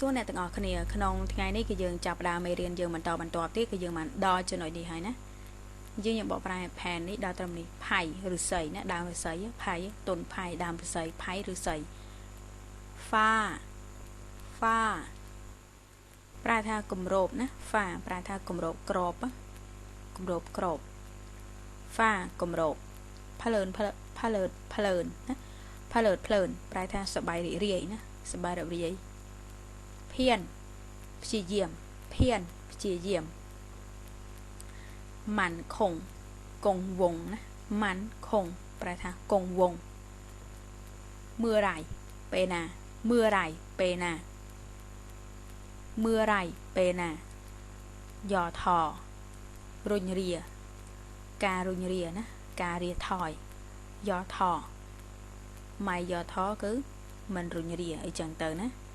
សួរអ្នកទាំងអស់គ្នាក្នុងថ្ងៃនេះគឺយើងចាប់ដើមមេរៀនយើងបន្តបន្តទៀតគឺយើងបានដល់ចំណុចនេះហើយណាយើងយើងបកប្រែផែននេះដល់ត្រឹមនេះផៃឫស្សីណាដើមឫស្សីផៃទុនផៃដើមឫស្សីផៃឫស្សីហ្វាហ្វាប្រែថាគម្របណាហ្វាប្រែថាគម្របក្របគម្របក្របហ្វាគម្របផ្លើនផ្លើនផ្លើនណាផ្លើនផ្លើនប្រែថាសបាយរីករាយណាសបាយរីករាយ ភៀនព្យាយាមភៀនព្យាយាមម៉ាន់ខុងកងវងណាម៉ាន់ខុងប្រែថាកងវងមឺរ៉ៃពេលណាមឺរ៉ៃពេលណាមឺរ៉ៃពេលណាយ៉ថរុញរាការរុញរាណាការរាថយយ៉ថម៉ៃយ៉ថគឺមិនរុញរាអីចឹងទៅណា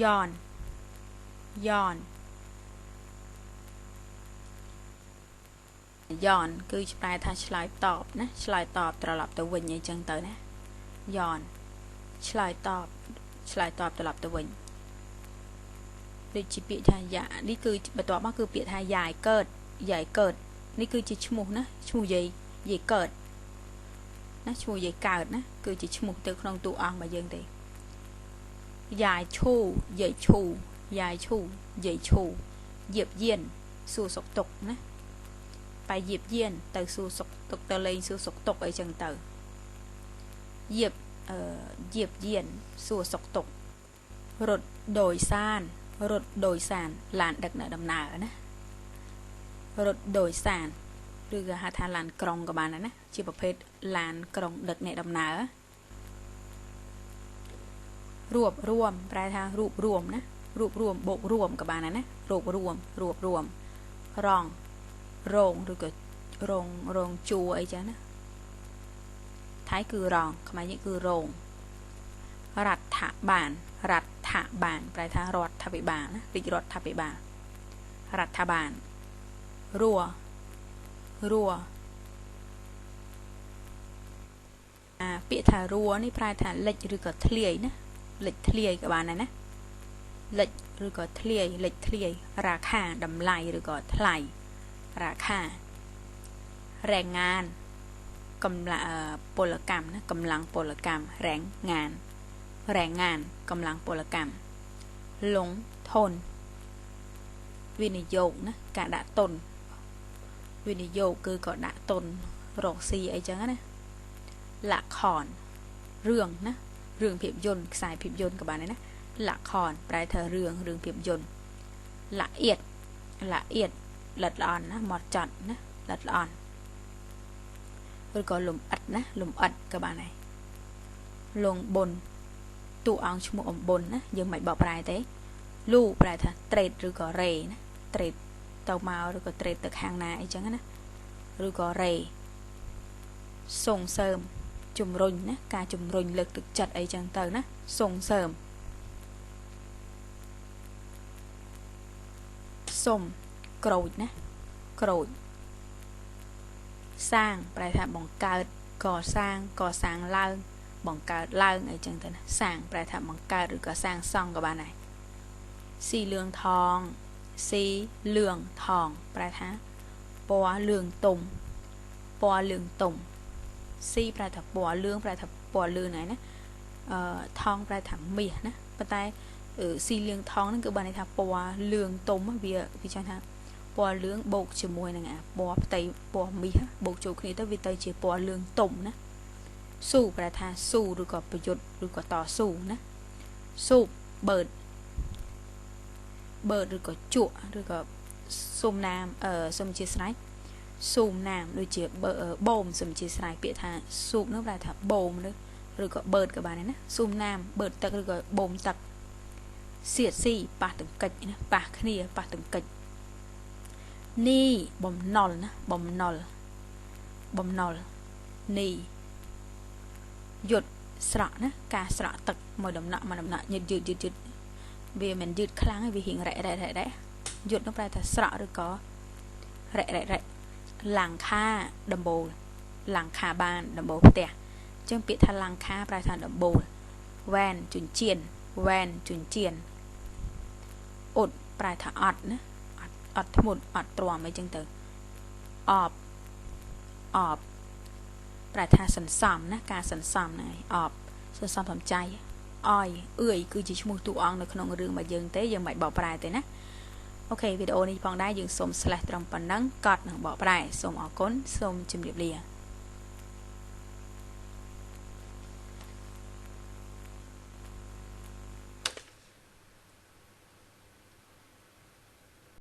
yawn yawn yawn គឺប្រែថាឆ្លើយតបណាឆ្លើយតបត្រឡប់ទៅវិញអីចឹងទៅណា yawn ឆ្លើយតបឆ្លើយតបត្រឡប់ទៅវិញដូចជាពាក្យថាយ៉ានេះគឺបន្ទាប់មកគឺពាក្យថាយ៉ាយកើតយ៉ាយកើតនេះគឺជាឈ្មោះណាឈ្មោះយាយយាយកើតណាឈ្មោះយាយកើតណាគឺជាឈ្មោះទៅក្នុងតួអង្គរបស់យើងទេ យាយឈូយាយឈូយាយឈូយាយឈូយាបយានសួរសុកទុកណាបែយាបយានទៅសួរសុកទុកទៅលេងសួរសុកទុកអីចឹងទៅយាបអឺយាបយានសួរសុកទុករត់ដោយសានរត់ដោយសានឡានដឹកនៅដំណើរណារត់ដោយសានឬក៏ហៅថាឡានក្រុងក៏បានដែរណាជាប្រភេទឡានក្រុងដឹកអ្នកដំណើរ រួបរួម ប្រែថារួបរួមណារួបរួមបូករួមក៏បានដែរណារួបរួមរួបរួមរងរងឬក៏រងរងជួអីចឹងណាថៃគឺរងខ្មែរនេះគឺរងរដ្ឋបាលរដ្ឋបាលប្រែថារដ្ឋាភិបាលណារាជរដ្ឋាភិបាលរដ្ឋាភិបាលរួរួអាពាក្យថារួនេះប្រែថាលិចឬក៏ធ្លាយណា លិចធ្លាយក៏បានដែរណាលិចឬក៏ធ្លាយលិចធ្លាយរាខាតម្លៃឬក៏ថ្លៃរាខារែងងានកម្លាំងពលកម្មណាកម្លាំងពលកម្មរែងងានរែងងានកម្លាំងពលកម្មលងធនវិនិយោគណាការដាក់ទុនវិនិយោគគឺក៏ដាក់ទុនរកស៊ីអីចឹងណាលក្ខខនរឿងណា រឿងភាពយន្តខ្សែភាពយន្តក៏បានដែរណាលខនប្រែថារឿងរឿងភាពយន្តល្អៀតល្អៀតលិតល្អន់ណាមកចត់ណាលិតល្អន់ឬក៏លំអិតណាលំអិតក៏បានដែរលងបុនតួអង្គឈ្មោះអំបុនណាយើងមិនបកប្រែទេលូប្រែថា trade ឬក៏ ray ណា trade ទៅមកឬក៏ trade ទៅខាងណាអីចឹងណាឬក៏ ray សុងសើម ជំរុញណាការជំរុញលើកទឹកចិត្តអីចឹងទៅណាសុងសើមសុំក្រូចណាក្រូចសាងប្រែថាបង្កើតកសាងកសាងឡើងបង្កើតឡើងអីចឹងទៅណាសាងប្រែថាបង្កើតឬក៏សាងសង់ក៏បានដែរស៊ីលឿងថងស៊ីលឿងថងប្រែថាពណ៌លឿងទុំពណ៌លឿងទុំ ស៊ីប្រែថាពណ៌លឿងប្រែថាពណ៌លឿងហ្នឹងណាអឺថងប្រែថាមាសណាប៉ុន្តែស៊ីលឿងថងហ្នឹងគឺបានន័យថាពណ៌លឿងទុំវាវាចង់ថាពណ៌លឿងបូកជាមួយនឹងអាពណ៌ផ្ទៃពណ៌មាសបូកចូលគ្នាទៅវាទៅជាពណ៌លឿងទុំណាស៊ូប្រែថាស៊ូឬក៏ប្រយុទ្ធឬក៏តស៊ូណាស៊ូបឺតបឺតឬក៏ជក់ឬក៏សុំណាមអឺសុំជាស្រេច ស៊ូមណាមដូចជាបូមសំជាស្រ័យពាក្យថាស៊ូបនោះប្រែថាបូមឬឬក៏បឺតក៏បានដែរណាស៊ូមណាមបឺតទឹកឬក៏បូមទឹកសៀតស៊ីប៉ះទង្គិចណាប៉ះគ្នាប៉ះទង្គិចនេះបំណុលណាបំណុលបំណុលនេះយុទ្ធស្រក់ណាការស្រក់ទឹកមួយដំណាក់មួយដំណាក់យឺតយឺតយឺតយឺតវាមិនយឺតខ្លាំងទេវារៀងរ៉ែរ៉ែរ៉ែយុទ្ធនោះប្រែថាស្រក់ឬក៏រ៉ែរ៉ែរ៉ែ ឡើងខាដំបូលឡើងខាបានដំបូលផ្ទះចឹងពាក្យថាលង្ខាប្រែថាដំបូលវ៉ែនជញ្ជៀនវ៉ែនជញ្ជៀនអ៊ុតប្រែថាអត់ណាអត់អត់ធ្មត់អត់ទ្រាំអីចឹងទៅអបអបប្រែថាសន្សំណាការសន្សំហ្នឹងឯងអបសន្សំសំចៃអយអឿយគឺជាឈ្មោះតួអង្គនៅក្នុងរឿងរបស់យើងទេយើងមិនបកប្រែទេណា អូខេវីដេអូនេះផងដែរយើងសូម slash ត្រឹមប៉ុណ្ណឹងកត់នឹងបកប្រែសូមអរគុណសូមជម្រាបលា